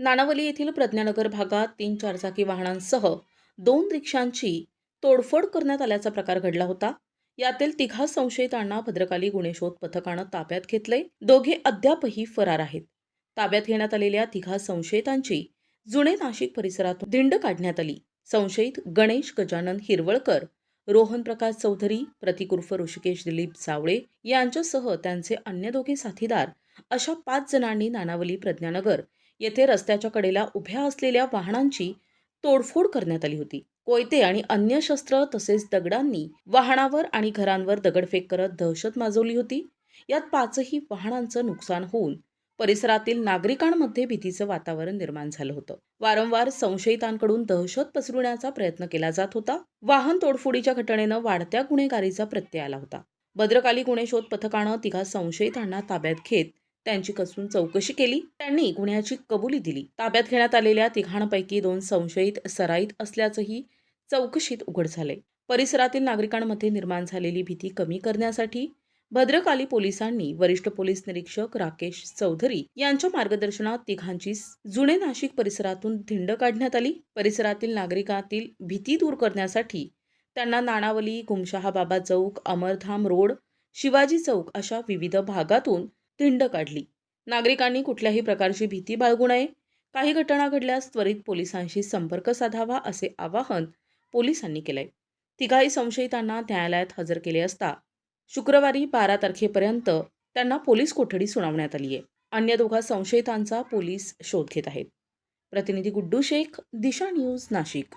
नाणावली येथील प्रज्ञानगर भागात तीन चारचाकी वाहनांसह दोन रिक्षांची तोडफोड करण्यात आल्याचा प्रकार घडला होता. यातील तिघा संशयितांना भद्रकाली गुन्हे शोध पथकानं ताब्यात घेतले दोघे अद्यापही फरार आहेत. ताब्यात घेण्यात आलेल्या तिघा संशयितांची जुने नाशिक परिसरातून दिंड काढण्यात आली. संशयित गणेश गजानन हिरवळकर रोहन प्रकाश चौधरी प्रतीक उर्फ ऋषिकेश दिलीप सावळे यांच्यासह त्यांचे अन्य दोघे साथीदार अशा पाच जणांनी नानावली प्रज्ञानगर येथे रस्त्याच्या कडेला उभ्या असलेल्या वाहनांची तोडफोड करण्यात आली होती. कोयते आणि अन्य शस्त्र तसेच दगडांनी वाहनावर आणि घरांवर दगडफेक करत दहशत माजवली होती. यात पाचही वाहनांचं नुकसान होऊन परिसरातील नागरिकांमध्ये भीतीचं वातावरण निर्माण झालं होतं. वारंवार संशयितांकडून दहशत पसरवण्याचा प्रयत्न केला जात होता. वाहन तोडफोडीच्या घटनेनं वाढत्या गुन्हेगारीचा प्रत्यय आला होता. भद्रकाली गुन्हे शोध पथकानं तिघा संशयितांना ताब्यात घेत त्यांची कसून चौकशी केली. त्यांनी गुन्ह्याची कबुली दिली. ताब्यात घेण्यात आलेल्या तिघांपैकी दोन संशयित सराईत असल्याचंही चौकशीत उघड झाले परिसरातील नागरिकांमध्ये निर्माण झालेली भीती कमी करण्यासाठी भद्रकाली पोलिसांनी वरिष्ठ पोलीस निरीक्षक राकेश चौधरी यांच्या मार्गदर्शनात तिघांची जुने नाशिक परिसरातून धिंड काढण्यात आली. परिसरातील नागरिकातील भीती दूर करण्यासाठी त्यांना नाणावली गुमशहा बाबा चौक अमरधाम रोड शिवाजी चौक अशा विविध भागातून धिंड काढली. नागरिकांनी कुठल्याही प्रकारची भीती बाळगू नये. काही घटना घडल्यास त्वरित पोलिसांशी संपर्क साधावा असे आवाहन पोलिसांनी केलंय. तिघाही संशयितांना न्यायालयात हजर केले असता शुक्रवारी बारा तारखेपर्यंत त्यांना पोलीस कोठडी सुनावण्यात आली आहे अन्य दोघा संशयितांचा पोलीस शोध घेत आहेत. प्रतिनिधी गुड्डू शेख दिशा न्यूज नाशिक.